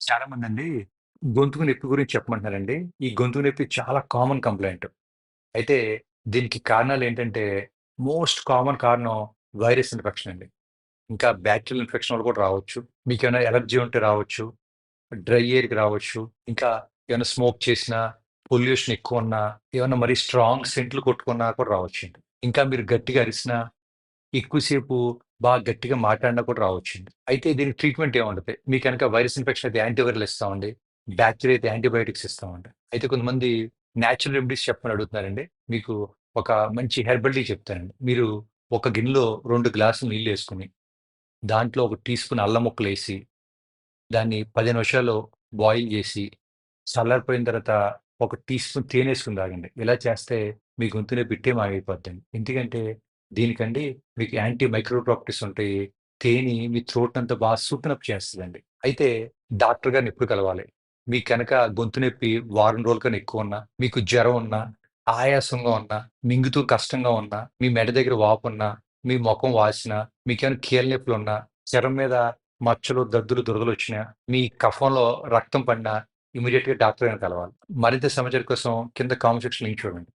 చాలా మందండి గొంతుకు నొప్పి గురించి చెప్పమంటున్నారండి. ఈ గొంతు నొప్పి చాలా కామన్ కంప్లైంట్ అయితే దీనికి కారణాలు ఏంటంటే మోస్ట్ కామన్ కారణం వైరస్ ఇన్ఫెక్షన్ అండి. ఇంకా బ్యాక్టీరియల్ ఇన్ఫెక్షన్ వల్ల కూడా రావచ్చు. మీకు ఏమైనా ఎలర్జీ ఉంటే రావచ్చు. డ్రై ఎయిర్‌కి రావచ్చు. ఇంకా ఏమైనా స్మోక్ చేసినా, పొల్యూషన్ ఎక్కువ ఉన్నా ఏమైనా మరీ స్ట్రాంగ్ సెంట్లు కొట్టుకున్నా కూడా రావచ్చు ఇంకా మీరు గట్టిగా అరిసినా, ఎక్కువసేపు బాగా గట్టిగా మాట్లాడినా కూడా రావచ్చండి. అయితే దీనికి ట్రీట్మెంట్ ఏముండదు. మీకు కనుక వైరస్ ఇన్ఫెక్షన్ అయితే యాంటీవైరల్ ఇస్తామండి. బ్యాక్టీరియా అయితే యాంటీబయోటిక్స్ ఇస్తామండి. అయితే కొంతమంది న్యాచురల్ రెమెడీస్ చెప్పమని అడుగుతున్నారండి. మీకు ఒక మంచి హెర్బల్ టీ చెప్తానండి. మీరు ఒక గిన్నెలో రెండు గ్లాసులు నీళ్ళు వేసుకుని దాంట్లో ఒక టీ స్పూన్ అల్లం ముక్కలేసి, దాన్ని పది నిమిషాలు బాయిల్ చేసి, చల్లారిపోయిన తర్వాత ఒక టీ స్పూన్ తేనెేసుకొని తాగండి. ఇలా చేస్తే మీ గొంతునే నొప్పి ఇట్టే ఎందుకంటే దీనికండి మీకు యాంటీ మైక్రో ప్రాపర్టీస్ ఉంటాయి. తేనె మీ థ్రోట్‌నంతా బాగా సూటన్ అప్ చేస్తుందండి అయితే డాక్టర్ గారిని ఎప్పుడు కలవాలి? మీ కనుక గొంతు నొప్పి వారం రోజుల కన్నా ఎక్కువ ఉన్నా మీకు జ్వరం ఉన్నా, ఆయాసంగా ఉన్నా, మింగుతూ కష్టంగా ఉన్నా, మీ మెడ దగ్గర వాపున్నా, మీ ముఖం వాసినా, మీకేమైనా కీళ్ళ నొప్పులున్నా, చర్మం మీద మచ్చలు, దద్దులు, దురదలొచ్చినా, మీ కఫంలో రక్తం పడినా ఇమ్మీడియేట్‌గా డాక్టర్ గారిని కలవాలి. మరింత సమాచారం కోసం కింద కామెంట్ సెక్షన్ లింక్ చూడండి.